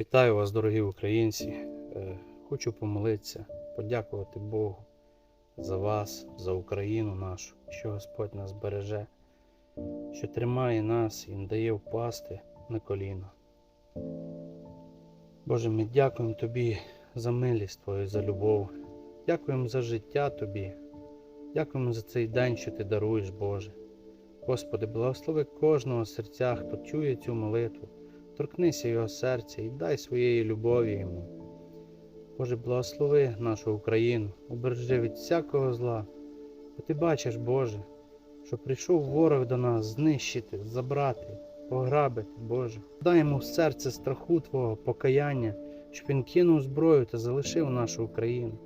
Вітаю вас, дорогі українці. Е, Хочу помолитися, подякувати Богу за вас, за Україну нашу, що Господь нас береже, що тримає нас і дає впасти на коліна. Боже, ми дякуємо Тобі за милість Твою, за любов. Дякуємо за життя Тобі. Дякуємо за цей день, що Ти даруєш, Боже. Господи, благослови кожного серця, хто чує цю молитву. Торкнися його серця і дай своєї любові йому. Боже, благослови нашу Україну, убережи від всякого зла. Бо ти бачиш, Боже, що прийшов ворог до нас знищити, забрати, пограбити, Боже. Дай йому в серце страху Твого, покаяння, щоб він кинув зброю та залишив нашу Україну.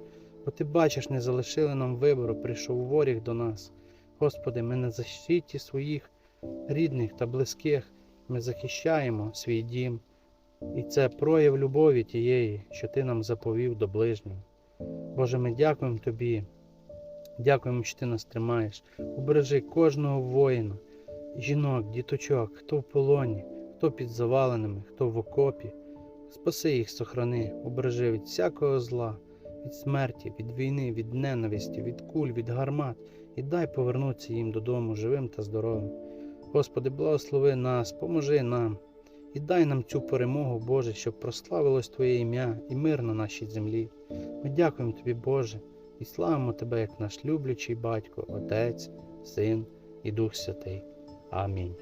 Бо ти бачиш, не залишили нам вибору, прийшов ворог до нас. Господи, ми на защиті своїх рідних та близьких. Ми захищаємо свій дім, і це прояв любові тієї, що Ти нам заповів до ближнього. Боже, ми дякуємо Тобі, дякуємо, що Ти нас тримаєш. Убережи кожного воїна, жінок, діточок, хто в полоні, хто під заваленими, хто в окопі. Спаси їх, сохрани, убережи від всякого зла, від смерті, від війни, від ненависті, від куль, від гармат, і дай повернутися їм додому живим та здоровим. Господи, благослови нас, поможи нам і дай нам цю перемогу, Боже, щоб прославилось Твоє ім'я і мир на нашій землі. Ми дякуємо Тобі, Боже, і славимо Тебе як наш люблячий батько, Отець, Син і Дух Святий. Амінь.